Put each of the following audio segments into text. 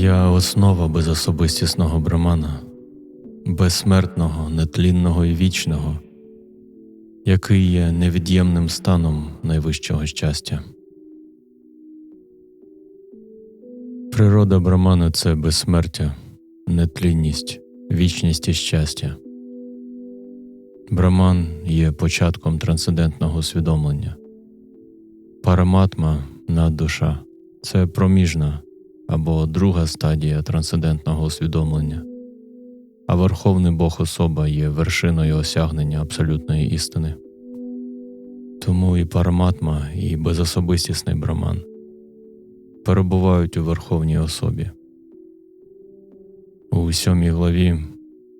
Я основа безособистісного брамана, безсмертного, нетлінного і вічного, який є невід'ємним станом найвищого щастя. Природа брамана це безсмертя, нетлінність, вічність і щастя. Браман є початком трансцендентного усвідомлення. Параматма наддуша це проміжна або друга стадія трансцендентного усвідомлення, а Верховний Бог особа є вершиною осягнення абсолютної істини. Тому і параматма, і безособистісний браман перебувають у Верховній особі. У сьомій главі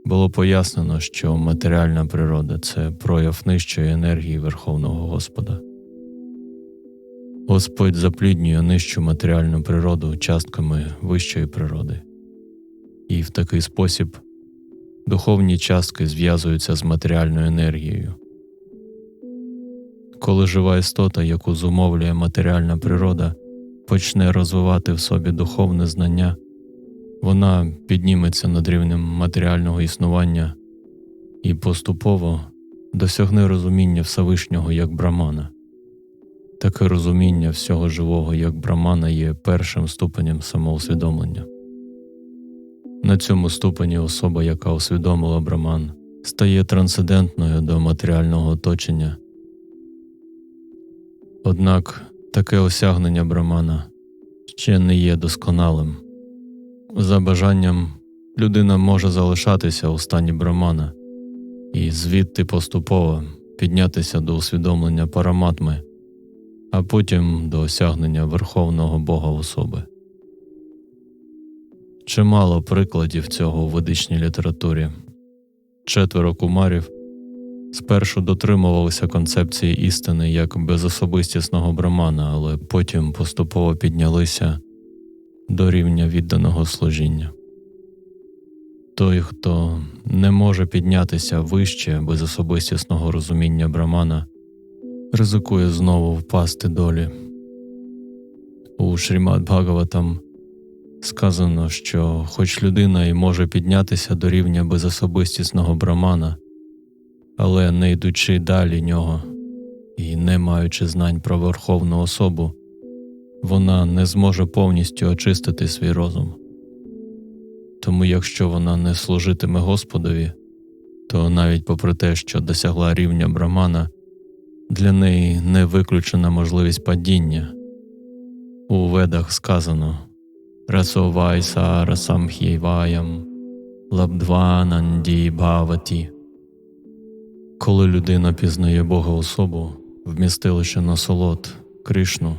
було пояснено, що матеріальна природа це прояв нижчої енергії Верховного Господа. Господь запліднює нижчу матеріальну природу частками вищої природи, і в такий спосіб духовні частки зв'язуються з матеріальною енергією. Коли жива істота, яку зумовлює матеріальна природа, почне розвивати в собі духовне знання, вона підніметься над рівнем матеріального існування і поступово досягне розуміння Всевишнього як брамана. Таке розуміння всього живого як брамана є першим ступенем самоусвідомлення. На цьому ступені особа, яка усвідомила браман, стає трансцендентною до матеріального оточення. Однак таке осягнення брамана ще не є досконалим. За бажанням людина може залишатися у стані брамана і звідти поступово піднятися до усвідомлення параматми а потім до осягнення Верховного Бога особи. Чимало прикладів цього у ведичній літературі. Четверо кумарів спершу дотримувалися концепції істини як безособистісного брамана, але потім поступово піднялися до рівня відданого служіння. Той, хто не може піднятися вище безособистісного розуміння брамана, ризикує знову впасти долі. У Шрімад Бхагаватам сказано, що хоч людина і може піднятися до рівня безособистісного брамана, але не йдучи далі нього і не маючи знань про верховну особу, вона не зможе повністю очистити свій розум. Тому якщо вона не служитиме Господові, то навіть попри те, що досягла рівня брамана, для неї не виключена можливість падіння. У ведах сказано Расовай сара лабдвананді бхаваті. Коли людина пізнає Бога особу, вмістилище насолод, Кришну,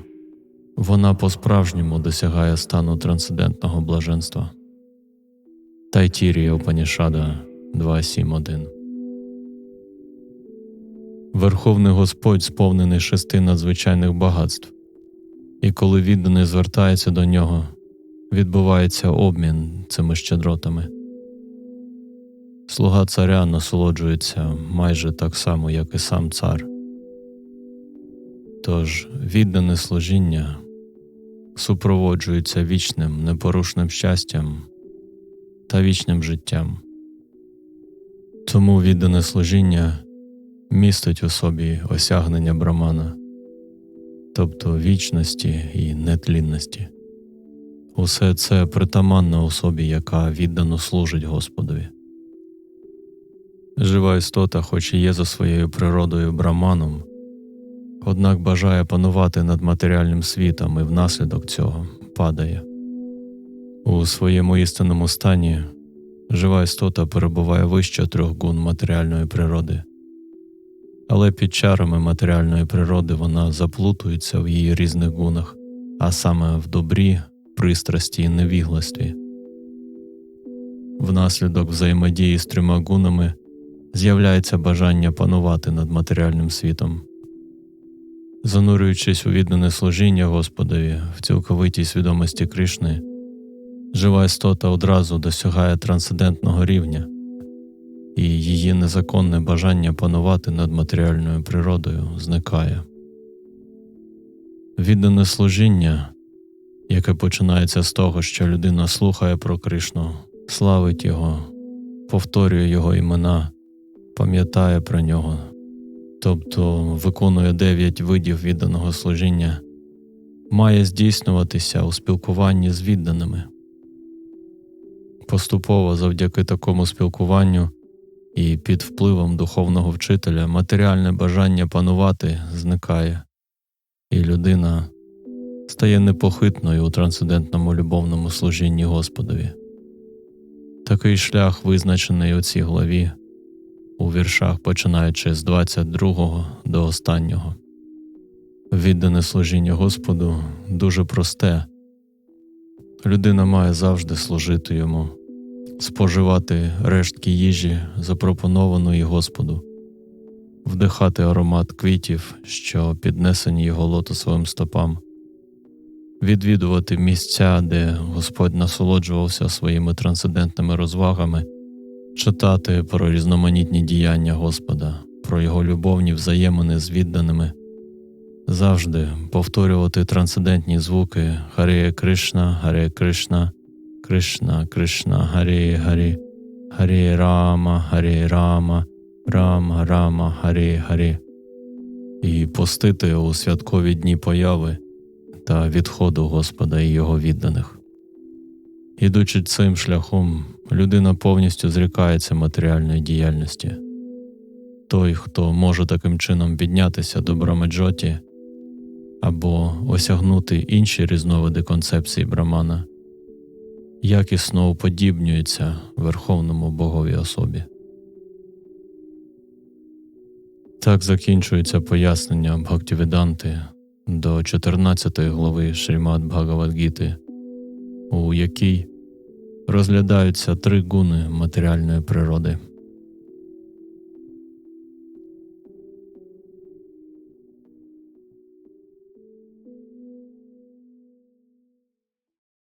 вона по-справжньому досягає стану трансцендентного блаженства. Тайтірія Опанішада 2.7.1 Верховний Господь сповнений шести надзвичайних багатств, і коли відданий звертається до нього, відбувається обмін цими щедротами. Слуга царя насолоджується майже так само, як і сам цар. Тож віддане служіння супроводжується вічним непорушним щастям та вічним життям. Тому віддане служіння містить у собі осягнення брамана, тобто вічності і нетлінності. Усе це притаманна особі, яка віддано служить Господові. Жива істота, хоч і є за своєю природою браманом, однак бажає панувати над матеріальним світом і внаслідок цього падає. У своєму істинному стані жива істота перебуває вище трьох гун матеріальної природи, але під чарами матеріальної природи вона заплутується в її різних гунах, а саме в добрі, пристрасті і невігластві. Внаслідок взаємодії з трьома гунами з'являється бажання панувати над матеріальним світом. Занурюючись у віддане служіння Господові в цілковитій свідомості Кришни, жива істота одразу досягає трансцендентного рівня і її незаконне бажання панувати над матеріальною природою зникає. Віддане служіння яке починається з того, що людина слухає про Кришну, славить його, повторює його імена, пам'ятає про нього, тобто виконує дев'ять видів відданого служіння, має здійснюватися у спілкуванні з відданими. Поступово завдяки такому спілкуванню і під впливом духовного вчителя матеріальне бажання панувати зникає, і людина стає непохитною у трансцендентному любовному служінні Господові. Такий шлях визначений у цій главі, у віршах, починаючи з 22 до останнього. Віддане служіння Господу дуже просте. Людина має завжди служити йому, споживати рештки їжі, запропонованої Господу, вдихати аромат квітів, що піднесені його лотосовим стопам, відвідувати місця, де Господь насолоджувався своїми трансцендентними розвагами, читати про різноманітні діяння Господа, про його любовні взаємини з відданими, завжди повторювати трансцендентні звуки Харе Кришна, Харе Кришна, Кришна, Кришна, Харе Гарі, Харе Рама, Харе Рама, Рама, Рама, Харе Гарі, і постити у святкові дні появи та відходу Господа і Його відданих. Ідучи цим шляхом, людина повністю зрікається матеріальної діяльності. Той, хто може таким чином піднятися до Брамаджоті або осягнути інші різновиди концепції Брамана, якісно уподібнюється Верховному Богові особі. Так закінчується пояснення Бхактівіданти до 14 глави Шрімад Бхагавадгіти, у якій розглядаються три гуни матеріальної природи.